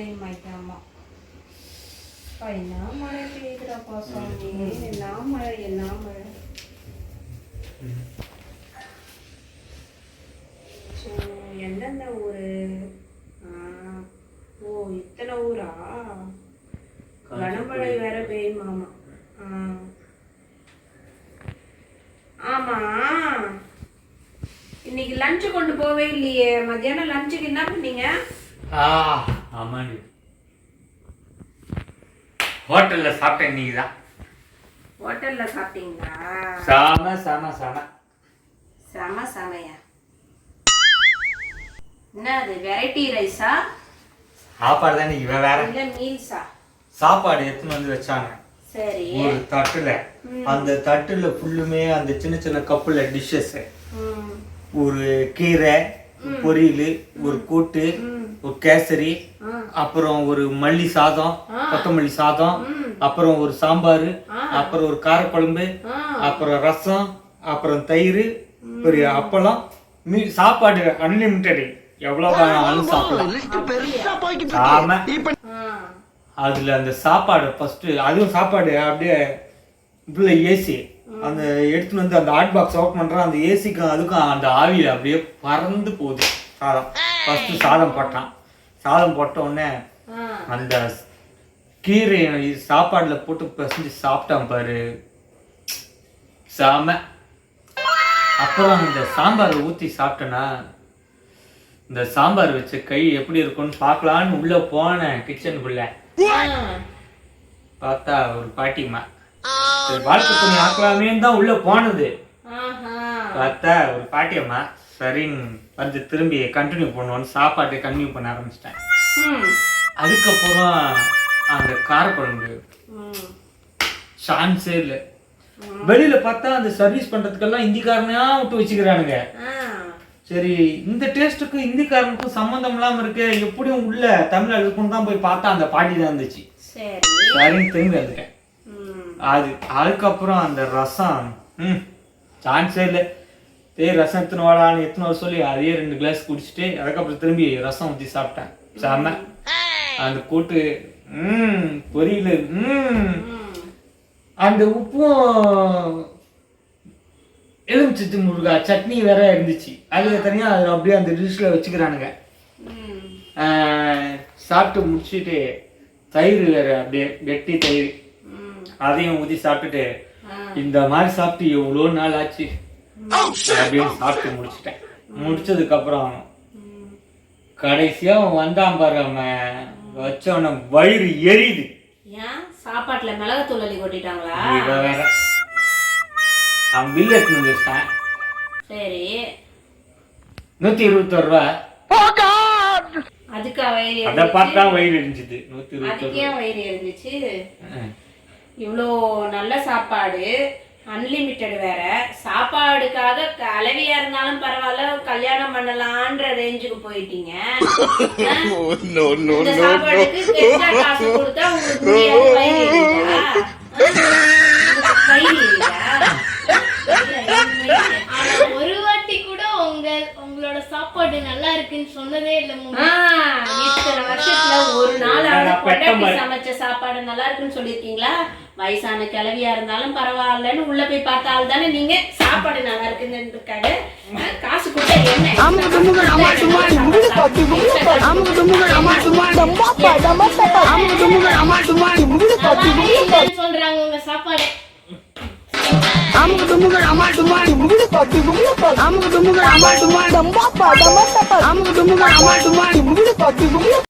இல்லைம்மாய்க்காமா அப்பா, என்ன மழை பெய்யுதுடாப்பா சாமி. என்ன மழை என்ன மழை. ஸோ எந்தெந்த ஊரு? ஓ இத்தனை ஊரா? கனமழை வேற பெய்யுமாமா. ஆமா. இன்னைக்கு லஞ்ச் கொண்டு போவே இல்லையே. மத்தியானம் லஞ்சுக்கு என்ன பண்ணீங்க? ஆ ஆமாண்டி ஹோட்டல்ல சாப்பிட்டேன் இன்னைக்கு தான் ஹோட்டல்ல சாப்பிட்டீங்களா? சாம சாம சாம. செம செமையா? என்ன அது வெரைட்டி ரைஸா? சாப்பாடு தான் இவன் வேற. இல்ல மீல்ஸா? சாப்பாடு எடுத்துன்னு வந்து வச்சாங்க. சரி. ஒரு தட்டுல. அந்த தட்டுல ஃபுல்லுமே அந்த சின்ன சின்ன கப்புல டிஷ்ஷஸ் ஒரு கீரை பொரியல் ஒரு கூட்டு ஒரு கேசரி அப்புறம் ஒரு மல்லி சாதம் கொத்தமல்லி சாதம் அப்புறம் ஒரு சாம்பார் அப்புறம் ஒரு காரக்குழம்பு அப்புறம் ரசம் அப்புறம் தயிர் பெரிய அப்பளம் மீ சாப்பாடு அன்லிமிட்டெட் எவ்வளோ வேணாலும் சாப்பிடலாம். அதில் அந்த சாப்பாடு ஃபஸ்ட்டு அதுவும் சாப்பாடு அப்படியே உள்ள ஏசி அந்த எடுத்துன்னு வந்து அந்த ஹாட் பாக்ஸ் ஓப்பன் பண்றான் அந்த ஏசிக்கும் அதுக்கும் அந்த ஆவியில அப்படியே பறந்து போகுது சாதம். ஃபர்ஸ்ட் சாதம் போட்டான். சாதம் போட்ட உடனே அந்த கீரை சாப்பாடுல போட்டு பிசைஞ்சு சாப்பிட்டான் பாரு. சாம. அப்புறம் இந்த சாம்பாரை ஊத்தி சாப்பிட்டேன்னா இந்த சாம்பார் வச்ச கை எப்படி இருக்கும்னு பார்க்கலான்னு உள்ள போனேன் கிச்சனுக்குள்ள பார்த்தா ஒரு பாட்டிமா வாழ்க்கை துணி ஆக்கலாமேன்னு தான் உள்ள போனது. பார்த்தா ஒரு பாட்டியம்மா சரின்னு வந்து திரும்பி கண்டினியூ பண்ணுவோன்னு சாப்பாட்டை கண்டினியூ பண்ண ஆரம்பிச்சிட்டேன். அதுக்கப்புறம் அந்த காரக்குழம்பு. சான்ஸே இல்லை. வெளியில பார்த்தா அந்த சர்வீஸ் பண்றதுக்கெல்லாம் இந்திக்காரனையா விட்டு வச்சுக்கிறானுங்க. சரி இந்த டேஸ்ட்டுக்கும் இந்திக்காரனுக்கும் சம்மந்தம் இல்லாம இருக்கு எப்படியும் உள்ள தமிழ்நாடு இருக்குன்னு தான் போய் பார்த்தா அந்த பாட்டி தான் இருந்துச்சு. சரி. சரின்னு திரும்பி வந்துட்டேன். அது அதுக்கப்புறம் அந்த ரசம் ம் சான்ஸே இல்லை. டேய் ரசம் எத்தனை வாடான்னு எத்தனை சொல்லி அதே ரெண்டு கிளாஸ் குடிச்சிட்டு அதுக்கப்புறம் திரும்பி ரசம் ஊற்றி சாப்பிட்டேன். செம்ம அந்த கூட்டு ம் பொரியல் ம். அந்த உப்பும் எலுமிச்சத்து முருகா சட்னி வேற இருந்துச்சு. அது தனியாக அதில் அப்படியே அந்த டிஷ்ஷில் வச்சுக்கிறானுங்க. சாப்பிட்டு முடிச்சுட்டு தயிர் வேற அப்படியே கெட்டி தயிர். அதையும் ஊற்றி சாப்பிட்டுட்டு. இந்த மாதிரி சாப்பிட்டு எவ்வளோ நாள் ஆச்சு? அப்படின்னு சாப்பிட்டு முடிச்சிட்டேன். முடிச்சதுக்கு அப்புறம் கடைசியா அவன் வந்தான் பாரு அவன் வச்சவன வயிறு எரியுது. ஏன்? சாப்பாட்டுல மிளகுத்தூள் அள்ளி கொட்டிட்டாங்களா? வேற. அவன் பில் எடுத்துன்னு வந்து வச்சிட்டான் சரி. நூத்தி இருபத்தொரு ரூபா. அதுக்கா வயிறு அதை பார்த்தா வயிறு எரிஞ்சுது. நூத்தி ஏன் வயிறு ரூபா. இவ்வளோ நல்ல சாப்பாடு அன்லிமிட்டெட் வேற. சாப்பாடுக்காக கலவையா இருந்தாலும் பரவாயில்ல கல்யாணம் பண்ணலான்ற ரேஞ்சுக்கு போயிட்டீங்க. extra காசு கொடுத்தா உங்களுக்கு ஒரு வாட்டி கூட உங்க உங்களோட சாப்பாடு நல்லா இருக்குன்னு சொன்னதே இல்ல இத்தனை வருஷத்துல ஒரு நாள். சமைச்ச சாப்பாடு நல்லா இருக்குன்னு சொல்லியிருக்கீங்களா? வயசான கிளவியா இருந்தாலும் பரவாயில்லன்னு உள்ள போய் பார்த்த ஆள் தானே நீங்க சாப்பாடு நல்லா இருக்குன்றதுக்காக ஆ, காசு கொடுத்தா என்ன சொல்றாங்க உங்க சாப்பாடு அமுக்கு